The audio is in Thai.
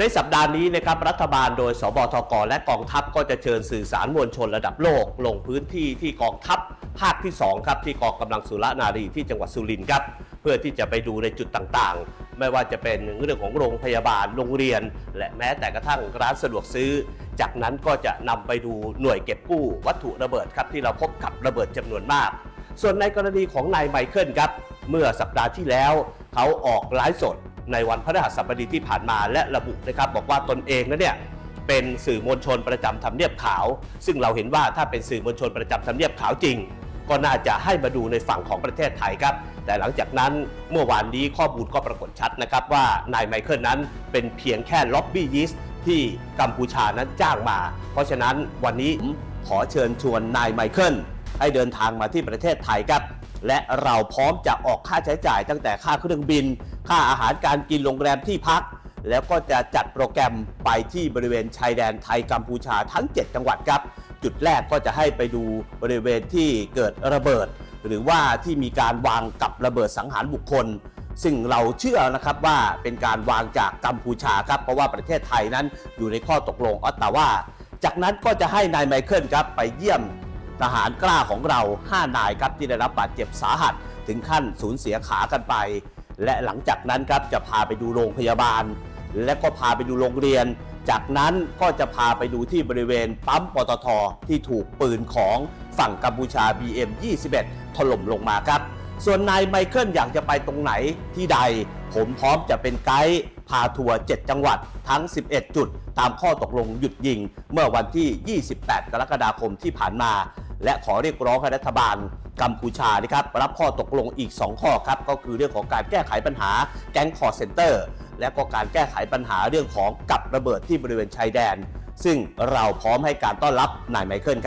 ในสัปดาห์นี้นะครับรัฐบาลโดยสบทกและกองทัพก็จะเชิญสื่อสารมวลชนระดับโลก ลงพื้นที่ที่กองทัพภาคที่2ครับที่กองกำลังสุรนารีที่จังหวัดสุรินทร์ครับเพื่อที่จะไปดูในจุดต่างๆ ไม่ว่าจะเป็นเรื่องของโรงพยาบาลโรงเรียน และแม้แต่กระทั่งร้านสะดวกซื้อ จากนั้นก็จะนำไปดูหน่วยเก็บกู้ วัตถุระเบิดครับที่เราพบกับระเบิดจำนวนมาก ส่วนในกรณีของนายไมเคิลครับเมื่อสัปดาห์ที่แล้ว เขาออกไลฟ์สด ในวันพฤหัสบดีที่ผ่านมาและระบุนะครับ บอกว่าตนเองนั้นเนี่ยเป็นสื่อมวลชนประจำทำเนียบขาว ซึ่งเราเห็นว่าถ้าเป็นสื่อมวลชนประจำทำเนียบขาวจริง ก็น่าจะให้มาดูในฝั่งของประเทศไทยครับ แต่หลังจากนั้นเมื่อวานนี้ข้อมูลก็ปรากฏชัดนะครับว่านายไมเคิลนั้นเป็นเพียงแค่ล็อบบี้ยิสที่กัมพูชานั้นจ้างมา เพราะฉะนั้นวันนี้ผมขอเชิญชวนนายไมเคิลให้เดินทางมาที่ประเทศไทยครับ และเราพร้อมจะออกค่าใช้จ่ายตั้งแต่ค่าเครื่องบิน ค่าอาหารการกินโรงแรมที่พัก แล้วก็จะจัดโปรแกรมไปที่บริเวณชายแดนไทยกัมพูชาทั้ง 7 จังหวัดครับ จุดแรกก็จะให้ไปดูบริเวณที่เกิดระเบิด หรือว่าที่มีการวางกับระเบิดสังหารบุคคล ซึ่งเราเชื่อนะครับว่าเป็นการวางจากกัมพูชาครับเพราะว่าประเทศไทยนั้นอยู่ในข้อตกลงออตตาวาจากนั้นก็จะให้นายไมเคิลครับไปเยี่ยมทหารกล้าของเรา 5 นายครับที่ได้รับบาดเจ็บสาหัส ถึงขั้นสูญเสียขากันไป และหลังจากนั้นครับจะพาไปดูโรงพยาบาล และก็พาไปดูโรงเรียน จากนั้นก็จะพาไปดูที่บริเวณปั๊มปตทที่ถูกปืนของฝั่งกัมพูชา BM 21 ถล่มลงมาครับ ส่วนนายไมเคิลอยากจะไปตรงไหนที่ใด ผมพร้อมจะเป็นไกด์พาทัวร์7จังหวัดทั้ง 11 จุด ตามข้อตกลงหยุดยิง เมื่อวันที่ 28 กรกฎาคมที่ผ่านมา และขอเรียกร้องให้รัฐบาล กัมพูชานะครับรับข้อตกลงอีก 2 ข้อครับก็คือเรื่องของการแก้ไขปัญหาแก๊งคอร์เซนเตอร์และก็การแก้ไขปัญหาเรื่องของกับระเบิดที่บริเวณชายแดน ซึ่งเราพร้อมให้การต้อนรับนายไมเคิลครับ